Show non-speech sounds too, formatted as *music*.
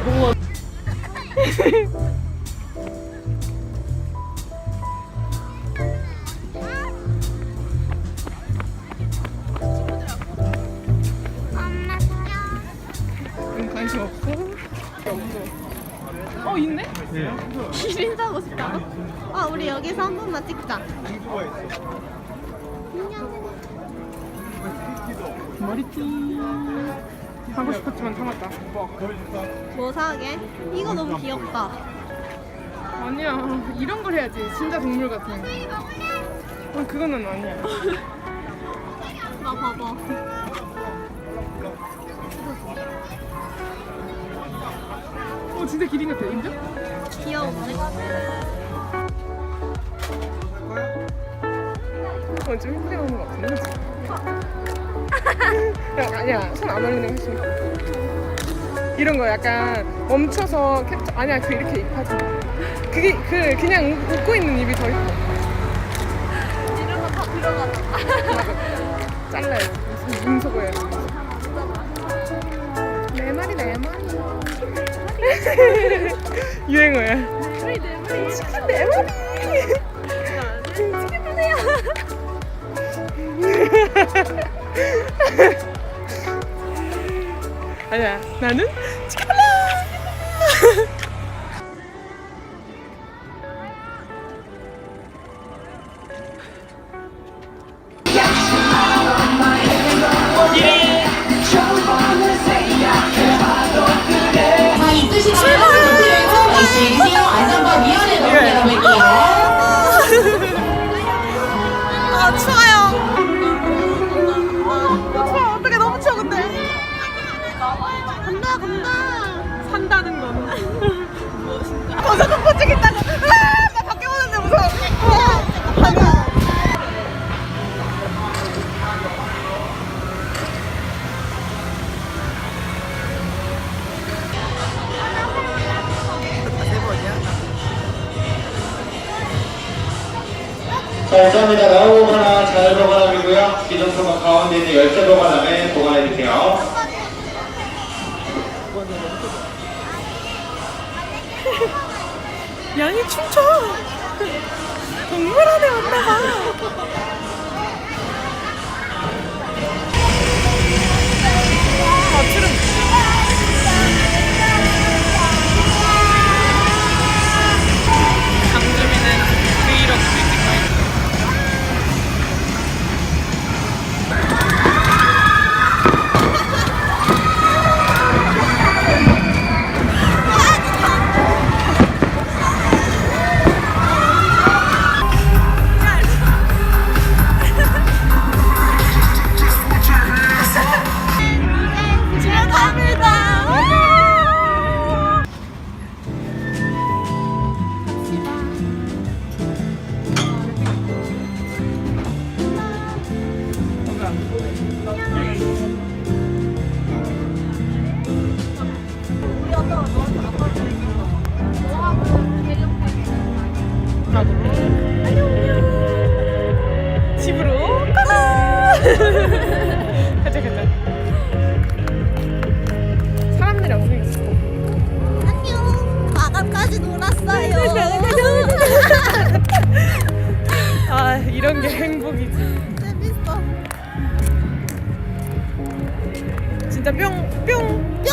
너무 엄마 사랑. 응, 관심 없어? 어 있네? 기린 사고 싶다고? 아 우리 여기서 한 번만 찍자. 머리띠 하고 싶었지만 참았다 뭐 사게? 이거 너무 귀엽다. 아니야 이런 걸 해야지 진짜 동물 같은 거 어, 그거는 아니야 나 봐봐. 어 진짜 기린 같아 인정? 귀여운데? 어, 좀 힘들게 나오는 것 같은데 그치? 야, 아니야 손 안 올리는 게 훨씬. 이런 거 약간 멈춰서 캡처 아니야 그 이렇게 입 하지 그게 그 그냥 웃- 웃고 있는 입이 더 예뻐 이런 거 다 들어가자. 맞아 *laughs* 잘라요 문서고요 내 말이 내 말이 유행어야 우리 내 머리. 치킨 내 말이 치킨 주세요. *laughs* 아니야. 나는 찍 있다고. 아, 감사합니다. 나오고 가나 잘 보관함이고요. 기존 소가 가운데 있는 열쇠 보관함에 보관해주세요. 양이 춤춰. 동물 안에 왔나봐 이런 게 행복이지 재밌어. 진짜 뿅 뿅 뿅.